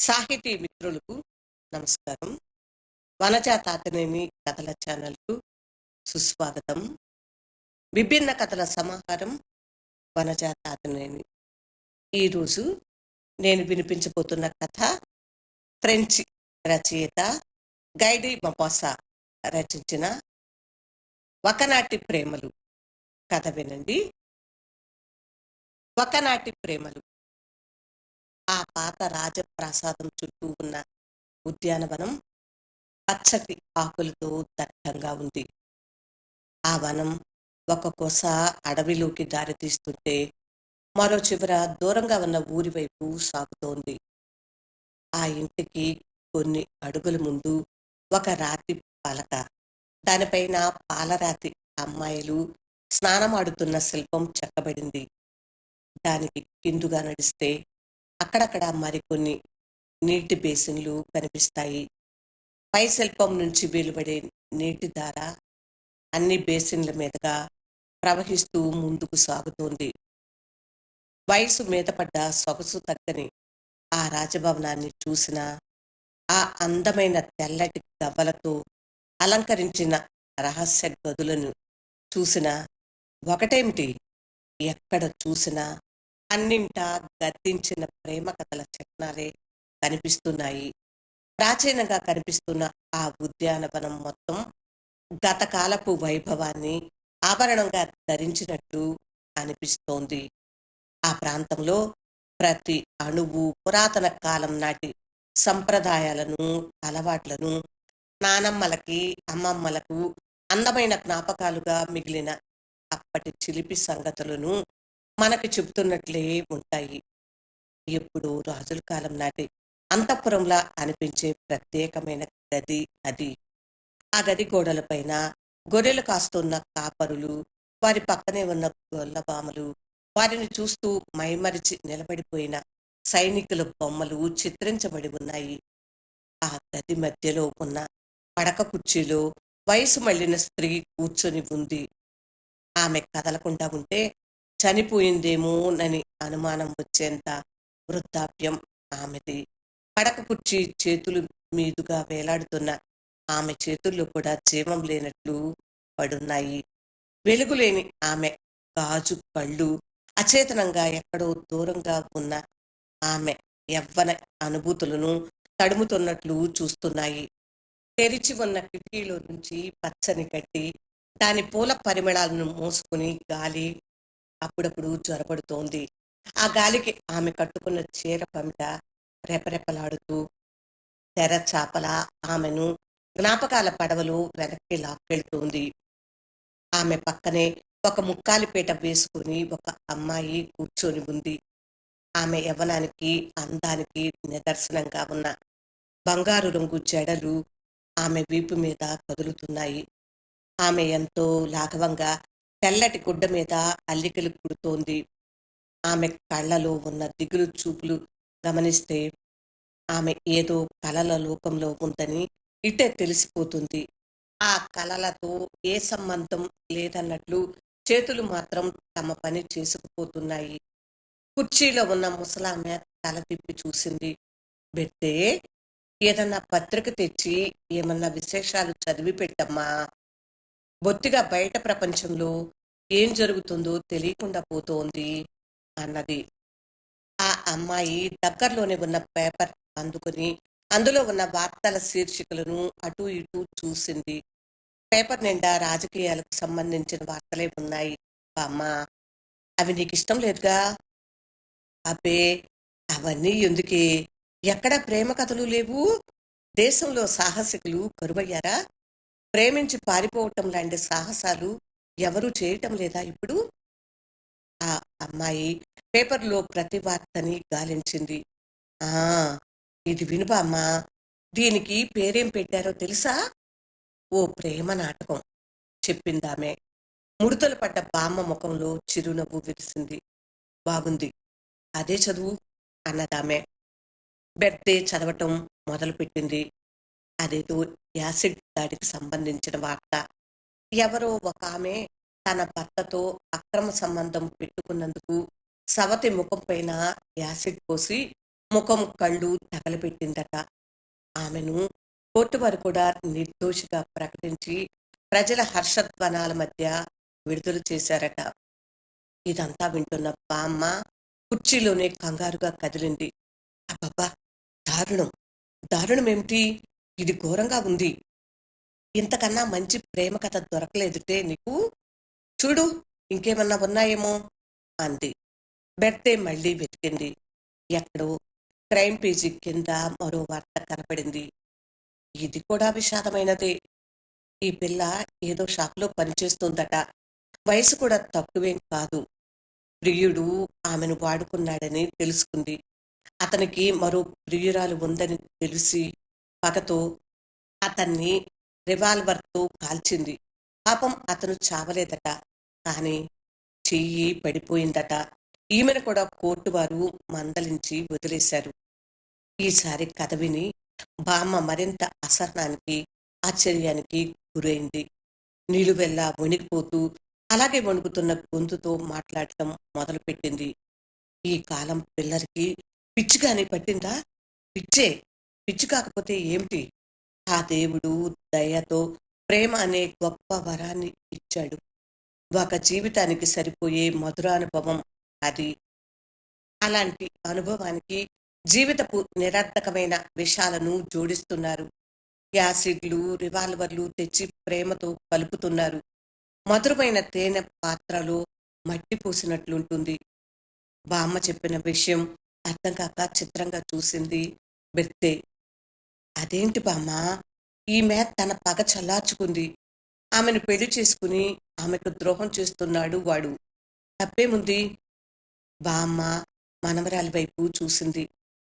సాహితీ మిత్రులకు నమస్కారం. వనజాతాతనేని కథల ఛానల్కు సుస్వాగతం. విభిన్న కథల సమాహారం వనజా తాతనేని ఈరోజు నేను వినిపించబోతున్న కథ ఫ్రెంచ్ రచయిత గైడి మపాసా రచించిన ఒకనాటి ప్రేమలు. కథ వినండి. ఒకనాటి ప్రేమలు. ఆ పాత రాజప్రాసాదం చుట్టూ ఉన్న ఉద్యానవనం పచ్చటి ఆకులతో దట్టంగా ఉంది. ఆ వనం ఒక కొస అడవిలోకి దారితీస్తుంటే మరో చివర దూరంగా ఉన్న ఊరి వైపు సాగుతోంది. ఆ ఇంటికి కొన్ని అడుగుల ముందు ఒక రాతి పలక దానిపైన పాలరాతి అమ్మాయిలు స్నానమాడుతున్న శిల్పం చెక్కబడింది. దానికి కిందుగా నడిస్తే అక్కడక్కడ మరికొన్ని నీటి బేసిన్లు కనిపిస్తాయి. పై శిల్పం నుంచి వెలువడే నీటి ధార అన్ని బేసిన్ల మీదుగా ప్రవహిస్తూ ముందుకు సాగుతోంది. వయసు మీద పడ్డ సొగసు తగ్గని ఆ రాజభవనాన్ని చూసిన ఆ అందమైన తెల్లటి గవ్వలతో అలంకరించిన రహస్య గదులను చూసిన ఒకటేమిటి? ఎక్కడ చూసినా అన్నింటా గద్దించిన ప్రేమ కథల చిహ్నాలే కనిపిస్తున్నాయి. ప్రాచీనంగా కనిపిస్తున్న ఆ ఉద్యానవనం మొత్తం గతకాలపు వైభవాన్ని ఆభరణంగా ధరించినట్టు అనిపిస్తోంది. ఆ ప్రాంతంలో ప్రతి అణువు పురాతన కాలం నాటి సంప్రదాయాలను అలవాట్లను నానమ్మలకి అమ్మమ్మలకు అందమైన జ్ఞాపకాలుగా మిగిలిన అప్పటి చిలిపి సంగతులను మనకి చెబుతున్నట్లే ఉంటాయి. ఎప్పుడు రాజుల కాలం నాటి అంతఃపురంలా అనిపించే ప్రత్యేకమైన గది అది. ఆ గది గోడలపైన గొర్రెలు కాస్తున్న కాపరులు వారి పక్కనే ఉన్న గొల్లబామలు వారిని చూస్తూ మైమరిచి నిలబడిపోయిన సైనికుల బొమ్మలు చిత్రించబడి ఉన్నాయి. ఆ గది మధ్యలో ఉన్న పడక కుర్చీలో వయసు మళ్ళిన స్త్రీ కూర్చొని ఉంది. ఆమె కదలకుండా ఉంటే చనిపోయిందేమోనని అనుమానం వచ్చేంత వృద్ధాప్యం ఆమెది. పడక కుర్చీ చేతులు మీదుగా వేలాడుతున్న ఆమె చేతుల్లో కూడా జీవం లేనట్లు పడున్నాయి. వెలుగులేని ఆమె గాజు కళ్ళు అచేతనంగా ఎక్కడో దూరంగా ఉన్న ఆమె యవ్వన అనుభూతులను తడుముతున్నట్లు చూస్తున్నాయి. తెరిచి ఉన్న కిటికీలో నుంచి పచ్చని కట్టి దాని పూల పరిమళాలను మోసుకుని గాలి అప్పుడప్పుడు జ్వరపడుతోంది ఆ గాలికి ఆమె కట్టుకున్న చీర పమిట రెపరెపలాడుతూ తెర చాపల ఆమెను జ్ఞాపకాల పడవలు వెనక్కి లాక్కెళ్తోంది. ఆమె పక్కనే ఒక ముక్కాలిపేట వేసుకుని ఒక అమ్మాయి కూర్చొని ఉంది. ఆమె యవ్వనానికి అందానికి నిదర్శనంగా ఉన్న బంగారు రంగు జడలు ఆమె వీపు మీద కదులుతున్నాయి. ఆమె ఎంతో లాఘవంగా తెల్లటి గుడ్డ మీద అల్లికలు కుడుతోంది. ఆమె కళ్ళలో ఉన్న దిగులు చూపులు గమనిస్తే ఆమె ఏదో కలల లోకంలో ఉందని ఇట్టే తెలిసిపోతుంది. ఆ కలలతో ఏ సంబంధం లేదన్నట్లు చేతులు మాత్రం తమ పని చేసుకుపోతున్నాయి. కుర్చీలో ఉన్న ముసలామె తల తిప్పి చూసింది. బెట్టే ఏదన్నా పత్రిక తెచ్చి ఏమన్నా విశేషాలు చదివి పెట్టమ్మా బొత్తిగా బయట ప్రపంచంలో ఏం జరుగుతుందో తెలియకుండా పోతోంది అన్నది. ఆ అమ్మాయి దగ్గరలోనే ఉన్న పేపర్ అందుకుని అందులో ఉన్న వార్తల శీర్షికలను అటు ఇటు చూసింది. పేపర్ నిండా రాజకీయాలకు సంబంధించిన వార్తలే ఉన్నాయి. అమ్మ అవి నీకు ఇష్టం లేదుగా? అబ్బే అవన్నీ ఎందుకే? ఎక్కడ ప్రేమ కథలు లేవు? దేశంలో సాహసికులు కరువయ్యారా? ప్రేమించి పారిపోవటం లాంటి సాహసాలు ఎవరు చేయటం లేదా? ఇప్పుడు ఆ అమ్మాయి పేపర్లో ప్రతి వార్తని గాలించింది. ఆ ఇది వినుబామ్మా దీనికి పేరేం పెట్టారో తెలుసా? ఓ ప్రేమ నాటకం చెప్పిందామె ముడతలు పడ్డ బామ్మ ముఖంలో చిరునవ్వు విరిసింది. బాగుంది. అదే చదువు అన్నదామె బెర్తే చదవటం మొదలుపెట్టింది. అదేదో యాసిడ్ దాడికి సంబంధించిన వార్త. ఎవరో ఒక ఆమె తన భర్తతో అక్రమ సంబంధం పెట్టుకున్నందుకు సవతి ముఖం పైన యాసిడ్ పోసి ముఖం కళ్ళు తగలబెట్టిందట. ఆమెను కోర్టు వారు కూడా నిర్దోషిగా ప్రకటించి ప్రజల హర్షధ్వనాల మధ్య విడుదల చేశారట. ఇదంతా వింటున్న బామ్మ కుర్చీలోనే కంగారుగా కదిలింది. అబ్బబ్బా! దారుణం. దారుణం ఏమిటి? ఇది ఘోరంగా ఉంది. ఇంతకన్నా మంచి ప్రేమ కథ దొరకలేదుటే నీకు. చూడు ఇంకేమన్నా ఉన్నాయేమో అంది. బెర్తే మళ్ళీ వెతికింది. ఎక్కడో క్రైమ్ పేజీ కింద మరో వార్త కనపడింది. ఇది కూడా విషాదమైనదే. ఈ పిల్ల ఏదో షాప్లో పనిచేస్తుందట. వయసు కూడా తక్కువేం కాదు. ప్రియుడు ఆమెను వాడుకున్నాడని తెలుసుకుంది. అతనికి మరో ప్రియురాలు ఉందని తెలిసి పగతో అతన్ని రివాల్వర్తో కాల్చింది. పాపం అతను చావలేదట. కానీ చెయ్యి పడిపోయిందట. ఈమెను కూడా కోర్టు వారు మందలించి వదిలేశారు. ఈసారి కథ విని బామ్మ మరింత అసహనానికి ఆశ్చర్యానికి గురైంది. నిలువెల్లా వణికిపోతూ అలాగే వణుకుతున్న గొంతుతో మాట్లాడటం మొదలుపెట్టింది. ఈ కాలం పిల్లలకి పిచ్చిగానే పట్టిందా? పిచ్చే పిచ్చి కాకపోతే ఏమిటి? ఆ దేవుడు దయతో ప్రేమ అనే గొప్ప వరాన్ని ఇచ్చాడు. ఒక జీవితానికి సరిపోయే మధురానుభవం అది. అలాంటి అనుభవానికి జీవితపు నిరర్థకమైన విషాలను జోడిస్తున్నారు. యాసిడ్లు రివాల్వర్లు తెచ్చి ప్రేమతో కలుపుతున్నారు. మధురమైన తేనె పాత్రలో మట్టి పోసినట్లుంటుంది. బామ్మ చెప్పిన విషయం అర్థం కాక చిత్రంగా చూసింది బెర్తే అదేంటి బామ్మ? ఈమె తన పగ చల్లార్చుకుంది. ఆమెను పెళ్ళి చేసుకుని ఆమెకు ద్రోహం చేస్తున్నాడు వాడు. తప్పేముంది? బామ్మ మనవరాలి వైపు చూసింది.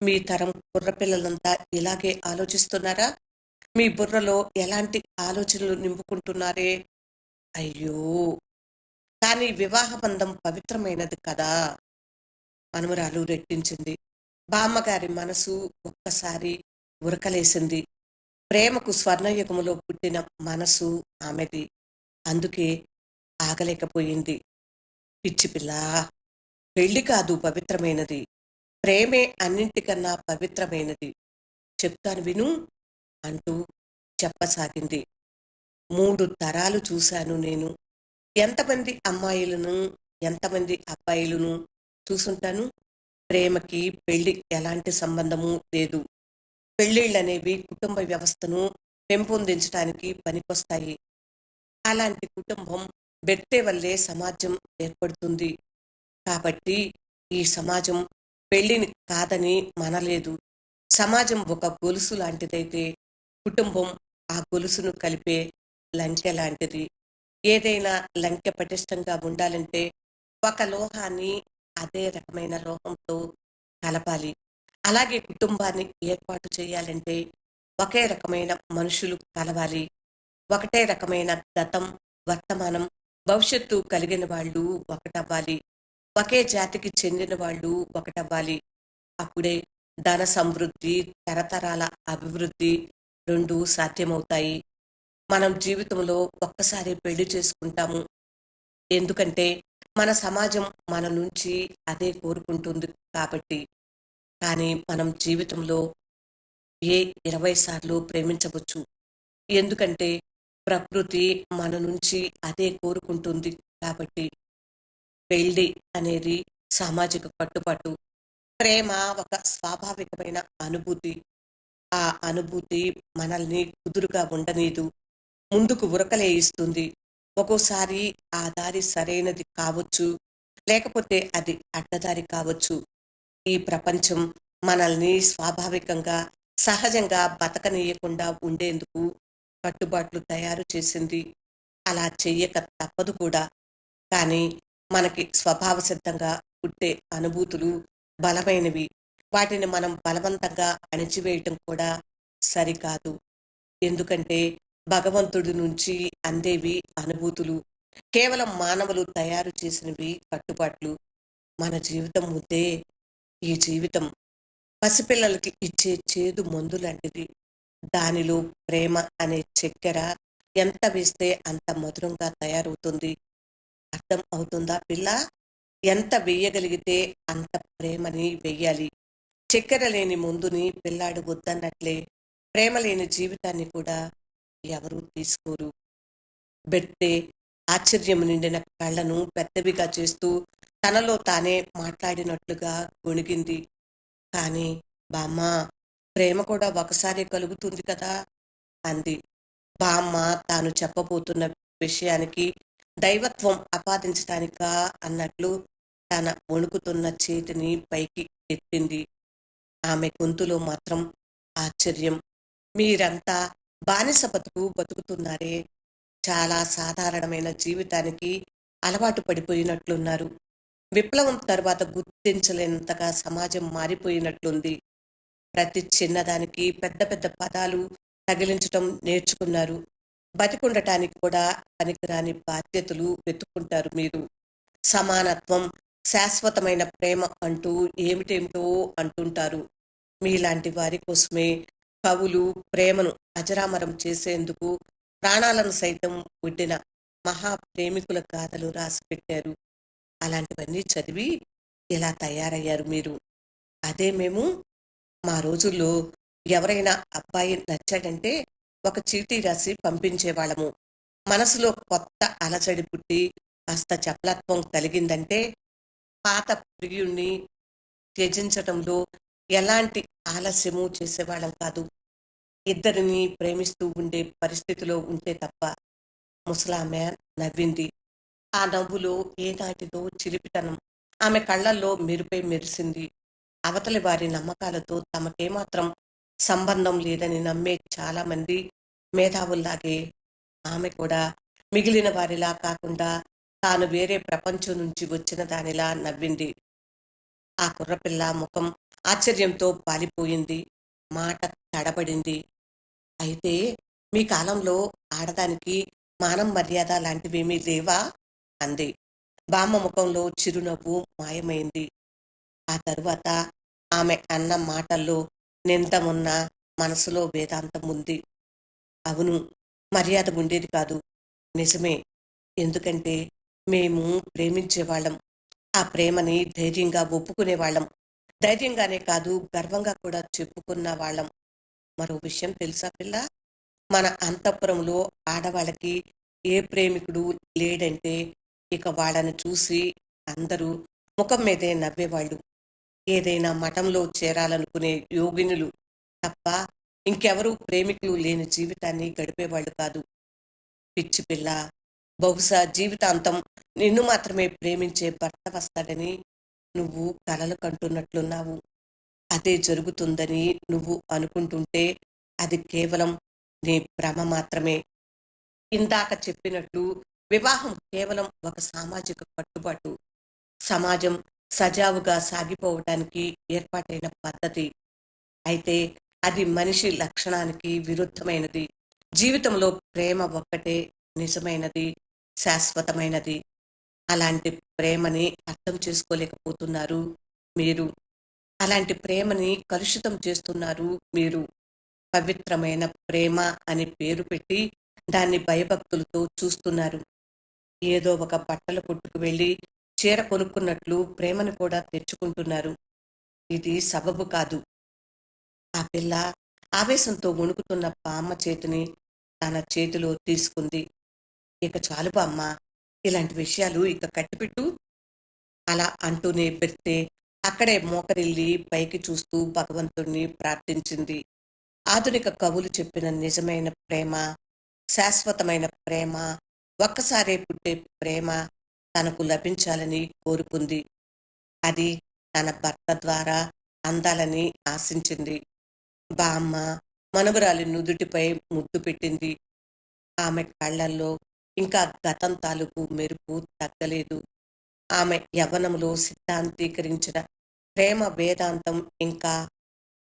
మీ తరం కుర్రపిల్లలంతా ఇలాగే ఆలోచిస్తున్నారా? మీ బుర్రలో ఎలాంటి ఆలోచనలు నింపుకుంటున్నారే? అయ్యో! కానీ వివాహ బంధం పవిత్రమైనది కదా! మనమరాలు రెట్టించింది. బామ్మగారి మనసు ఒక్కసారి ఉరకలేసింది. ప్రేమకు స్వర్ణయుగములో పుట్టిన మనసు ఆమెది. అందుకే ఆగలేకపోయింది. పిచ్చి పిల్ల పెళ్ళి కాదు పవిత్రమైనది. ప్రేమే అన్నింటికన్నా పవిత్రమైనది. చెప్తాను విను అంటూ చెప్పసాగింది. మూడు తరాలు చూశాను నేను. ఎంతమంది అమ్మాయిలను ఎంతమంది అబ్బాయిలను చూసుంటాను? ప్రేమకి పెళ్ళి ఎలాంటి సంబంధము లేదు. పెళ్ళిళ్ళనేవి కుటుంబ వ్యవస్థను పెంపొందించడానికి పనికొస్తాయి. అలాంటి కుటుంబం బెట్టే వల్లే సమాజం ఏర్పడుతుంది. కాబట్టి ఈ సమాజం పెళ్ళిని కాదని మనలేదు. సమాజం ఒక గొలుసు లాంటిదైతే కుటుంబం ఆ గొలుసును కలిపే లంకె లాంటిది. ఏదైనా లంకె పటిష్టంగా ఉండాలంటే ఒక లోహాన్ని అదే రకమైన లోహంతో కలపాలి. అలాగే కుటుంబాన్ని ఏర్పాటు చేయాలంటే ఒకే రకమైన మనుషులు కలవాలి. ఒకటే రకమైన గతం వర్తమానం భవిష్యత్తు కలిగిన వాళ్ళు ఒకటవ్వాలి. ఒకే జాతికి చెందిన వాళ్ళు ఒకటవ్వాలి. అప్పుడే ధన సమృద్ధి తరతరాల అభివృద్ధి రెండు సాధ్యమవుతాయి. మనం జీవితంలో ఒక్కసారి పెళ్ళి చేసుకుంటాము. ఎందుకంటే మన సమాజం మన నుంచి అదే కోరుకుంటుంది కాబట్టి కానీ మనం జీవితంలో ఏ ఇరవై సార్లు ప్రేమించవచ్చు. ఎందుకంటే ప్రకృతి మన నుంచి అదే కోరుకుంటుంది కాబట్టి పెళ్ళి అనేది సామాజిక కట్టుబాటు ప్రేమ ఒక స్వాభావికమైన అనుభూతి. ఆ అనుభూతి మనల్ని కుదురుగా ఉండనీదు ముందుకు ఉరకలేయిస్తుంది ఒక్కోసారి ఆ దారి సరైనది కావచ్చు లేకపోతే అది అడ్డదారి కావచ్చు. ఈ ప్రపంచం మనల్ని స్వాభావికంగా సహజంగా బతకనీయకుండా ఉండేందుకు కట్టుబాట్లు తయారు చేసింది. అలా చెయ్యక తప్పదు కూడా. కానీ మనకి స్వభావ సిద్ధంగా పుట్టే అనుభూతులు బలమైనవి. వాటిని మనం బలవంతంగా అణిచివేయటం కూడా సరికాదు. ఎందుకంటే భగవంతుడి నుంచి అందేవి అనుభూతులు. కేవలం మానవులు తయారు చేసినవి కట్టుబాట్లు మన జీవితం ముద్దే ఈ జీవితం పసిపిల్లలకి ఇచ్చే చేదు మందు లాంటిది. దానిలో ప్రేమ అనే చక్కెర ఎంత వేస్తే అంత మధురంగా తయారవుతుంది? అర్థం అవుతుందా పిల్ల? ఎంత వేయగలిగితే అంత ప్రేమని వెయ్యాలి. చక్కెర లేని ముందుని పిల్లాడు వద్దన్నట్లే ప్రేమ లేని జీవితాన్ని కూడా ఎవరూ తీసుకోరు. బెట్టే ఆశ్చర్యం నిండిన కళ్ళను పెద్దవిగా చేస్తూ తనలో తానే మాట్లాడినట్లుగా గొణిగింది కానీ బామ్మ ప్రేమ కూడా ఒకసారి కలుగుతుంది కదా అంది. బామ్మ తాను చెప్పబోతున్న విషయానికి దైవత్వం ఆపాదించడానిక అన్నట్లు తన వణుకుతున్న చేతిని పైకి ఎత్తింది. ఆమె గొంతులో మాత్రం ఆశ్చర్యం. మీరంతా బానిస బతుకు బతుకుతున్నారే. చాలా సాధారణమైన జీవితానికి అలవాటు పడిపోయినట్లున్నారు. విప్లవం తర్వాత గుర్తించలేనంతగా సమాజం మారిపోయినట్లుంది. ప్రతి చిన్నదానికి పెద్ద పెద్ద పదాలు తగిలించటం నేర్చుకున్నారు. బతికుండటానికి కూడా పనికిరాని బాధ్యతలు వెతుక్కుంటారు మీరు. సమానత్వం శాశ్వతమైన ప్రేమ అంటూ ఏమిటేమిటో అంటుంటారు. మీలాంటి వారి కోసమే కవులు ప్రేమను అజరామరం చేసేందుకు ప్రాణాలను సైతం ఒడ్డిన మహా ప్రేమికుల గాథలు రాసి పెట్టారు అలాంటివన్నీ చదివి ఇలా తయారయ్యారు మీరు? అదే మేము మా రోజుల్లో ఎవరైనా అబ్బాయి నచ్చాడంటే ఒక చీటీ రాసి పంపించేవాళ్ళము. మనసులో కొత్త అలచడి పుట్టి కాస్త చపలత్వం కలిగిందంటే పాత ప్రియుణ్ణి త్యజించటంలో ఎలాంటి ఆలస్యము చేసేవాళ్ళం కాదు. ఇద్దరిని ప్రేమిస్తూ ఉండే పరిస్థితిలో ఉంటే తప్ప ముసలామె నవ్వింది. ఆ నవ్వులో ఏనాటిదో చిలిపితనం ఆమె కళ్ళల్లో మెరుపై మెరిసింది. అవతలి వారి నమ్మకాలతో తమకేమాత్రం సంబంధం లేదని నమ్మే చాలా మంది మేధావుల్లాగే ఆమె కూడా మిగిలిన వారిలా కాకుండా తాను వేరే ప్రపంచం నుంచి వచ్చిన దానిలా నవ్వింది. ఆ కుర్రపిల్ల ముఖం ఆశ్చర్యంతో పాలిపోయింది. మాట తడబడింది. అయితే మీ కాలంలో ఆడదానికి మానం మర్యాద లాంటివేమీ లేవా? అంది. బామ్మ ముఖంలో చిరునవ్వు మాయమైంది. ఆ తరువాత ఆమె అన్న మాటల్లో నిందమున్న మనసులో వేదాంతం ఉంది. అవును మర్యాద ఉండేది కాదు. నిజమే ఎందుకంటే మేము ప్రేమించేవాళ్ళం. ఆ ప్రేమని ధైర్యంగా ఒప్పుకునేవాళ్ళం. ధైర్యంగానే కాదు గర్వంగా కూడా చెప్పుకున్న వాళ్ళం. మరో విషయం తెలుసా పిల్ల? మన అంతఃపురంలో ఆడవాళ్ళకి ఏ ప్రేమికుడు లేడంటే ఇక వాళ్ళని చూసి అందరూ ముఖం మీదే నవ్వేవాళ్ళు. ఏదైనా మఠంలో చేరాలనుకునే యోగినులు తప్ప ఇంకెవరూ ప్రేమికులు లేని జీవితాన్ని గడిపేవాళ్ళు కాదు. పిచ్చి పిల్ల బహుశా జీవితాంతం నిన్ను మాత్రమే ప్రేమించే భర్త వస్తాడని నువ్వు కలలు కంటున్నట్లున్నావు. అదే జరుగుతుందని నువ్వు అనుకుంటుంటే అది కేవలం నీ భ్రమ మాత్రమే. ఇందాక చెప్పినట్లు వివాహం కేవలం ఒక సామాజిక కట్టుబాటు సమాజం సజావుగా సాగిపోవటానికి ఏర్పాటైన పద్ధతి. అయితే అది మనిషి లక్షణానికి విరుద్ధమైనది. జీవితంలో ప్రేమ ఒక్కటే నిజమైనది శాశ్వతమైనది. అలాంటి ప్రేమని అర్థం చేసుకోలేకపోతున్నారు మీరు. అలాంటి ప్రేమని కలుషితం చేస్తున్నారు మీరు. పవిత్రమైన ప్రేమ అని పేరు పెట్టి దాన్ని భయభక్తులతో చూస్తున్నారు. ఏదో ఒక బట్టల కొట్టుకు వెళ్ళి చీర కొనుక్కున్నట్లు ప్రేమను కూడా తెచ్చుకుంటున్నారు. ఇది సబబు కాదు. ఆ పిల్ల ఆవేశంతో వణుకుతున్న బామ్మ చేతిని తన చేతిలో తీసుకుంది. ఇక చాలు బామ్మ ఇలాంటి విషయాలు ఇక కట్టిపెట్టు. అలా అంటూనే పెడితే అక్కడే మోకరిల్లి పైకి చూస్తూ భగవంతుణ్ణి ప్రార్థించింది. ఆధునిక కవులు చెప్పిన నిజమైన ప్రేమ శాశ్వతమైన ప్రేమ ఒక్కసారే పుట్టే ప్రేమ తనకు లభించాలని కోరుకుంది. అది తన భర్త ద్వారా అందాలని ఆశించింది. బామ్మ మనవరాలి నుదుటిపై ముద్దు పెట్టింది. ఆమె కళ్ళల్లో ఇంకా గతం తాలూకు మెరుపు తగ్గలేదు. ఆమె యవనములో సిద్ధాంతీకరించిన ప్రేమ వేదాంతం ఇంకా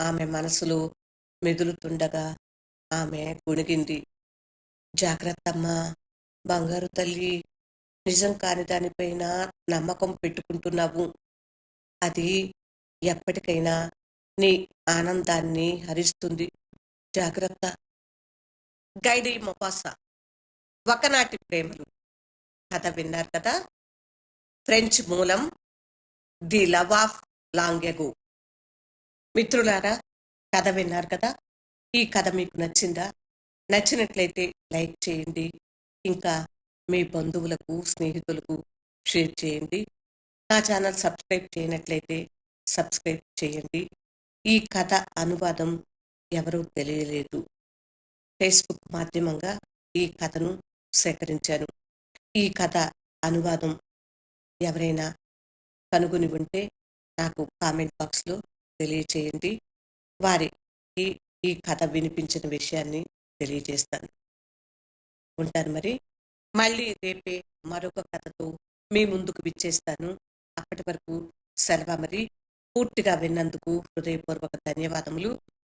ఆమె మనసులో మెదులుతుండగా ఆమె గుణిగింది. జాగ్రత్తమ్మా బంగారు తల్లి నిజం కాని దానిపైన నమ్మకం పెట్టుకుంటున్నావు. అది ఎప్పటికైనా నీ ఆనందాన్ని హరిస్తుంది. జాగ్రత్త. గైడీ మొపాసా ఒకనాటి ప్రేమలు. కథ విన్నారు కదా? ఫ్రెంచ్ మూలం ది లవ్ ఆఫ్ లాంగెగో. మిత్రులారా కథ విన్నారు కదా? ఈ కథ మీకు నచ్చిందా? నచ్చినట్లయితే లైక్ చేయండి. ఇంకా మీ బంధువులకు స్నేహితులకు షేర్ చేయండి. నా ఛానల్ సబ్స్క్రైబ్ చేయనట్లయితే సబ్స్క్రైబ్ చేయండి. ఈ కథ అనువాదం ఎవరూ తెలియలేదు. ఫేస్బుక్ మాధ్యమంగా ఈ కథను సేకరించాను ఈ కథ అనువాదం ఎవరైనా కనుగొని ఉంటే నాకు కామెంట్ బాక్స్లో తెలియచేయండి. వారికి ఈ కథ వినిపించిన విషయాన్ని తెలియజేస్తాను. ఉంటాను మరి. మళ్ళీ రేపే మరొక కథతో మీ ముందుకు విచ్చేస్తాను. అప్పటి వరకు సెలవు మరి. పూర్తిగా విన్నందుకు హృదయపూర్వక ధన్యవాదములు.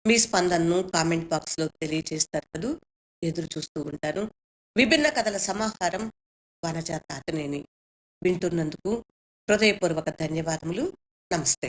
మీ స్పందనను కామెంట్ బాక్స్లో తెలియజేస్తారు కదూ. ఎదురు చూస్తూ ఉంటాను. విభిన్న కథల సమాహారం వనజా తాతనేని వింటున్నందుకు హృదయపూర్వక ధన్యవాదములు. నమస్తే.